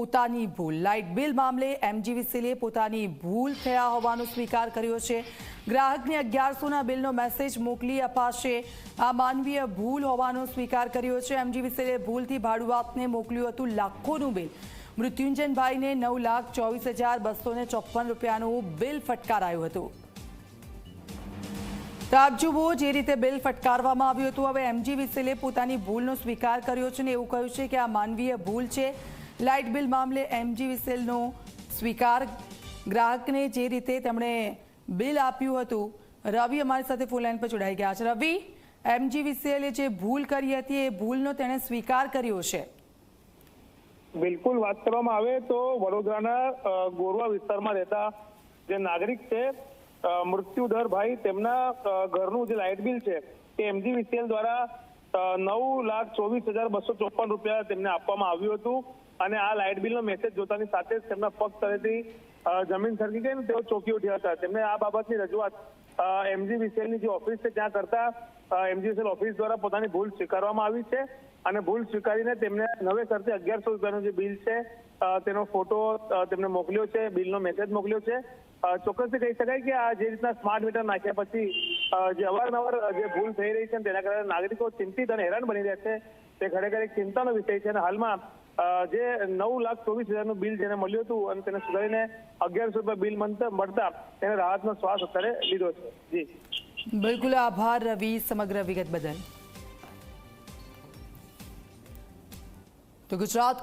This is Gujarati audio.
પોતાની ભૂલ. લાઇટ બિલ મામલે એમજીવીસીલે પોતાની ભૂલ થયા હોવાનો સ્વીકાર કર્યો છે. ગ્રાહકને અગિયારસોના બિલનો મેસેજ મોકલી અપાશે. આ માનવીય ભૂલ હોવાનો સ્વીકાર કર્યો છે. એમજીવીસીલે ભૂલથી ભાડુઆતને મોકલ્યું હતું લાખોનું બિલ. મૃત્યુંજનભાઈને નવ લાખ ચોવીસ હજાર બસો ચોપ્પન રૂપિયાનું બિલ ફટકારાયું હતું. તો આપ જુઓ જે રીતે બિલ ફટકારવામાં આવ્યું હતું. હવે એમજીવીસીલે પોતાની ભૂલનો સ્વીકાર કર્યો છે ને એવું કહ્યું છે કે આ માનવીય ભૂલ છે. લાઇટ બિલ મામલે એમજીવીસીએલનો સ્વીકાર ગ્રાહકને જે રીતે તેમણે બિલ આપ્યું હતું, રવિ અમારી સાથે ફોન લાઈન પર જોડાઈ ગયા છે. રવિ એમજીવીસીએલે જે ભૂલ કરી હતી, એ ભૂલનો તેણે સ્વીકાર કર્યો છે. બિલકુલ વાત કરવામાં આવે તો વડોદરાના ગોરવા વિસ્તારમાં રહેતા જે નાગરિક છે મૃત્યુદર ભાઈ તેમના ઘરનું જે લાઇટ બિલ છે, તે એમજીવીસીએલ દ્વારા નવ લાખ ચોવીસ હજાર બસો ચોપન રૂપિયા તેમને આપવામાં આવ્યું હતું. અને આ લાઇટ બિલનો મેસેજ જોતાની સાથે જ તેમના પક્ષ તરફથી જમીન સરકી ગઈ ને તેઓ ચોકી ઉઠ્યા હતા. તેમને આ બાબતની રજૂઆત એમજીવીસીએલની જે ઓફિસ છે ત્યાં કરતા એમજીવીસીએલ ઓફિસ દ્વારા પોતાની ભૂલ સ્વીકારવામાં આવી છે અને ભૂલ સ્વીકારીને તેમને નવેસરથી અગિયારસો રૂપિયાનું જે બિલ છે તેનો ફોટો તેમને મોકલ્યો છે, બિલનો મેસેજ મોકલ્યો છે. ચોક્કસથી કહી શકાય કે આ જે રીતના સ્માર્ટ મીટર નાખ્યા પછી જે અવારનવાર જે ભૂલ થઈ રહી છે તેના કારણે નાગરિકો ચિંતિત અને હેરાન બની રહ્યા છે. તે ખરેખર એક ચિંતાનો વિષય છે અને હાલમાં જે નવ લાખ ચોવીસ હજારનું બિલ જેને મળ્યું હતું અને તેને સુધારીને અગિયારસો રૂપિયા બિલ મળતા તેને રાહતનો શ્વાસ અત્યારે લીધો છે. જી. બિલકુલ આભાર રવિ, સમગ્ર વિગત બદલ. તો ગુજરાત